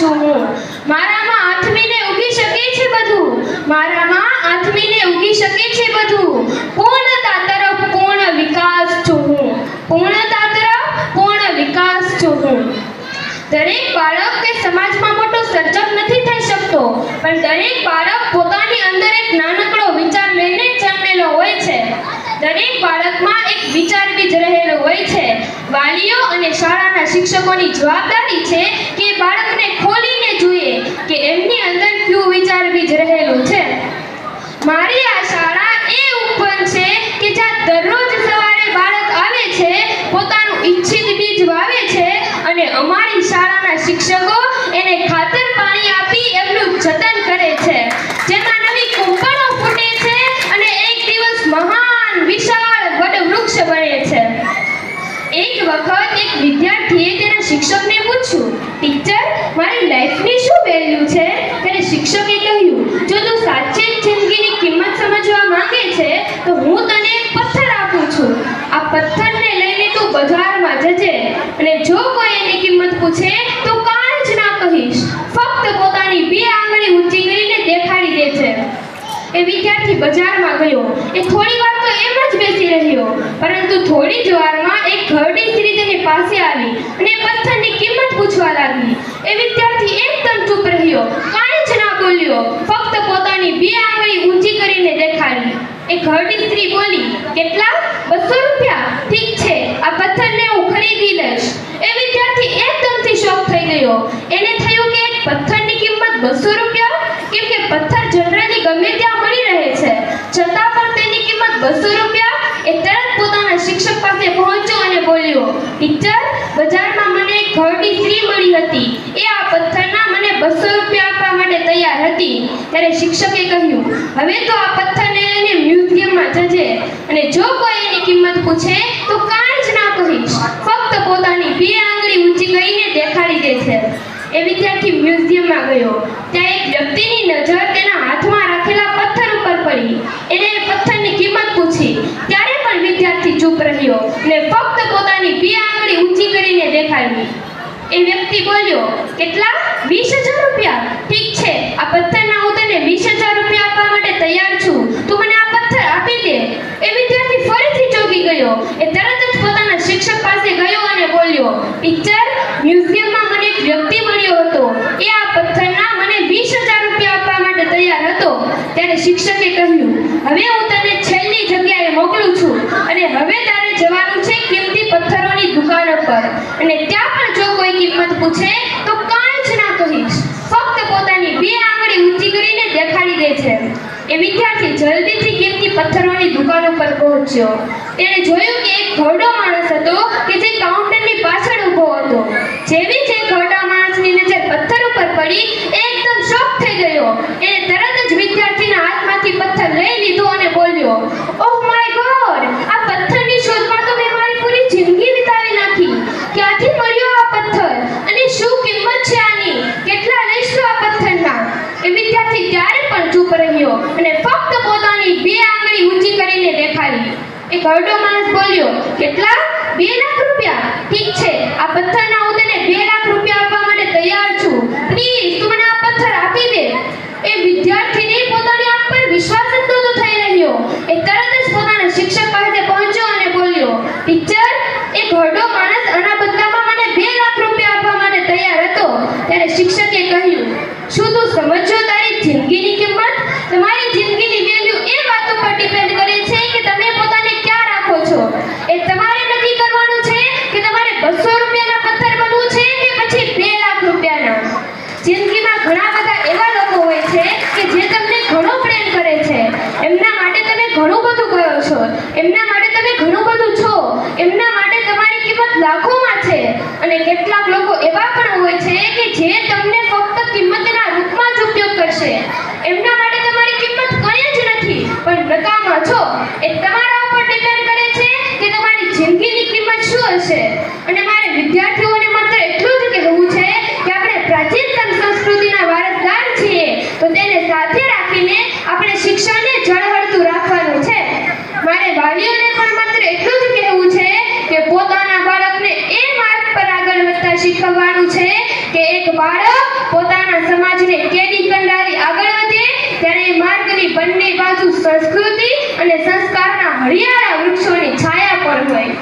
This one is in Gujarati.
છું હું. મારામાં આથમીને ઉગી શકે છે બધું. મારામાં આથમીને ઉગી શકે છે બધું. પૂર્ણતા તરફ પૂર્ણ વિકાસ છું હું. પૂર્ણતા તરફ પૂર્ણ વિકાસ છું હું. દરેક બાળક કે સમાજમાં મોટો સર્જક નથી થઈ શકતો. પણ દરેક બાળક પોતાની અંદર એક નાનકડો વિચાર લઈને જન્મેલો હોય છે. દરેક બાળકમાં એક વિચાર બીજ રહેલો હોય છે. વાલીઓ અને શાળાના શિક્ષકોની જવાબદારી છે બાળકને ખોલીને જોઈએ કે એમની અંદર કયું વિચાર બીજ રહેલું છે. મારી આ શાળા એ ઉપર છે કે જ્યાં દરરોજ સવારે બાળક આવે છે, પોતાનું ઈચ્છિત બીજ વાવે છે અને અમારી શાળાના શિક્ષકો એને ખાતર પાણી આપી એમનું જતન કરે છે. જેમાં નવી કુંપણો ફૂટે છે અને એક દિવસ મહાન વિશાળ વડવૃક્ષ બને છે. એક વખત એક વિદ્યાર્થીએ તેના શિક્ષકને મારી લાઈફની શું વેલ્યુ છે? ત્યારે શિક્ષકે કહ્યું, જો તું સાચે જ જિંદગીની કિંમત સમજવા માંગે છે, તો હું તને પથ્થર આપું છું. આ પથ્થરને લઈને તું બજારમાં જજે. અને જો કોઈ એની કિંમત પૂછે, તો કાંઈ જ ના કહીશ. ફક્ત પોતાની બે આંગળી ઊંચી કરીને દેખાડી દે છે એ વિદ્યાર્થી બજારમાં ગયો. એ થોડી વાર તો એમ જ બેસી રહ્યો. પરંતુ થોડી જ વારમાં એક ઘરડી સ્ત્રી તેની પાસે આવી અને પથ્થરની કિંમત પૂછવા લાગી એ વિદ્યાર્થી એકદમ ચૂપ રહ્યો કાંઈ જ ના બોલ્યો. ફક્ત પોતાની બે આંગળી ઊંચી કરીને દેખાડી. એ ઘરડી સ્ત્રી બોલી, કેટલા? બસો રૂપિયા? ઠીક છે, આ પથ્થરને હું ખરીદી લઈશ. એ વિદ્યાર્થી એકદમથી શોક થઈ ગયો. એને થયું કે એક પથ્થરની કિંમત બસો રૂપિયા? કેમ કે પથ્થર જનરલી ગમે ત્યાં મળી રહે છે. છતાં પણ તેની કિંમત બસો રૂપિયા? એ તરત પોતાના શિક્ષક પાસે પહોંચ્યો અને બોલ્યો ટીચર બજારમાં મને એક ઘરડી સ્ત્રી મળી હતી. એ આ પથ્થરના મને બસો રૂપિયા આપવા માટે તૈયાર હતી ત્યારે શિક્ષકે કહ્યું, હવે તો આ પથ્થરને લઈને મ્યુઝિયમમાં જજે. અને જો કોઈ એની કિંમત પૂછે, તો કાંઈ જ ના કહીશ. ફક્ત પોતાની બે આંગળી ઊંચી કરીને દેખાડી દે છે એ વિદ્યાર્થી મ્યુઝિયમમાં ગયો. ત્યાં એક વ્યક્તિની નજર તેના હાથમાં રાખેલા પથ્થર ઉપર પડી. એને પથ્થરની કિંમત પૂછી. ત્યારે પણ વિદ્યાર્થી ચૂપ રહ્યો ને ફક્ત પોતાની બે આંગળી ઊંચી કરીને દેખાડી. એ વ્યક્તિ બોલ્યો, કેટલા? વીસ હજાર રૂપિયા? ઠીક છે, આ પથ્થરના તને વીસ રૂપિયા આપવા માટે તૈયાર છું. તું મને આ પથ્થર આપી દે. એ વિદ્યાર્થી ફરીથી ચોંકી ગયો. એ તરત જ પોતાના શિક્ષક પાસે ગયો અને બોલ્યો ટીચર મ્યુઝિયમમાં મને એક વ્યક્તિ મળ્યો હતો. એ આ પથ્થરના મને વીસ રૂપિયા આપવા માટે તૈયાર હતો. ત્યારે શિક્ષકે કહ્યું, હવે હું તને છેલ્લી જગ્યાએ મોકલું છું અને હવે તારે જવાનું છે કિંમતી પથ્થરોની દુકાન પર અને ત્યાં પણ જો કોઈ કિંમત પૂછે, તો કાંઈ જ ના કહીશ ફક્ત પોતાની બે આંગળી ઊંચી કરીને દેખાડી દે છે જલ્દીથી કીમતી પથ્થરોની દુકાન ઉપર પહોંચ્યો. તેણે જોયું કે એક ઘરડો માણસ હતો કે જે કાઉન્ટરની પાછળ ઊભો હતો જેવી જ એ ઘરડા માણસની નજર પથ્થર ઉપર પડી એ એકદમ શોક થઈ ગયો એણે તરત જ વિદ્યાર્થીના હાથમાંથી પથ્થર લઈ લીધો અને બોલ્યો ઓહ માય ગોડ આ પથ્થરની શોધમાં તો મેં મારી પૂરી જિંદગી વિતાવી નાખી ક્યાંથી મળ્યો આ પથ્થર અને શું કિંમત છે આની કેટલા લઈશ તું આ પથ્થરના એ વિદ્યાર્થી ત્યારે પણ ચૂપ રહ્યો અને ફક્ત પોતાની બે આંગળી ઊંચી કરીને દેખાડી. એ ઘરડો માણસ બોલ્યો, કેટલા? બે લાખ રૂપિયા? ઠીક છે, આ પથ્થરના હું તને બે લાખ રૂપિયા આપવા માટે તૈયાર છું પ્લીઝ તું મને આ પથ્થર આપી દે એ વિદ્યાર્થીને પોતાની આંખ પર વિશ્વાસ જ નહોતો થઈ રહ્યો એ તરત જ પોતાના શિક્ષક પાસે પહોંચ્યો અને બોલ્યો ટીચર એ ઘરડો માણસ આના બદલામાં મને બે લાખ રૂપિયા આપવા માટે તૈયાર હતો ત્યારે શિક્ષકે કહ્યું શું તું સમજો તારી જિંદગીની કિંમત તમારી જિંદગીની વેલ્યુ એ વાત ઉપર ડિપેન્ડ કરે છે કે તમે પોતાને ક્યાં રાખો છો એ તમારે નક્કી કરવાનું છે કે તમારે બસો રૂપિયાના પથ્થર બનવું છે કે પછી બે લાખ રૂપિયાના જિંદગીમાં ઘણા બધા એવા લોકો હોય છે કે જે તમને ઘણો પ્રેમ કરે છે, એમના માટે તમે ઘણું બધું કરો છો, એમના માટે તમે ઘણું બધું છો, એમના માટે તમારી કિંમત લાખોમાં છે. અને કેટલાક લોકો એવા પણ હોય છે કે જે તમને ફક્ત કિંમતના રૂપમાં જ ઉપયોગ કરશે. એમના માટે તમારી કિંમત કંઈ જ નથી, પણ નકામા છો. એ તમારા ઉપર ડિપેન્ડ કરે છે કે તમારી જિંદગીની કિંમત શું હશે અને મારે વિદ્યાર્થીઓને માત્ર એટલું જ કહેવું છે કે આપણે પ્રાચીનતમ સંસ્કૃતિના વારસદાર છીએ તો તેને સાથે રાખીને આપણે શિક્ષણને જળહળતું રાખવાનું છે. મારે વાલીઓને પણ માત્ર એટલું જ કહેવું છે કે પોતાના બાળકને એ માર્ગ પર આગળ વધતા શીખવવાનું છે કે એક બાળક પોતાના સમાજને કેડી કંડારી આગળ વધે, ત્યારે એ માર્ગની બંને બાજુ સંસ્કૃતિ અને સંસ્કારના હરિયાળા વૃક્ષોની છાયા પર હોય.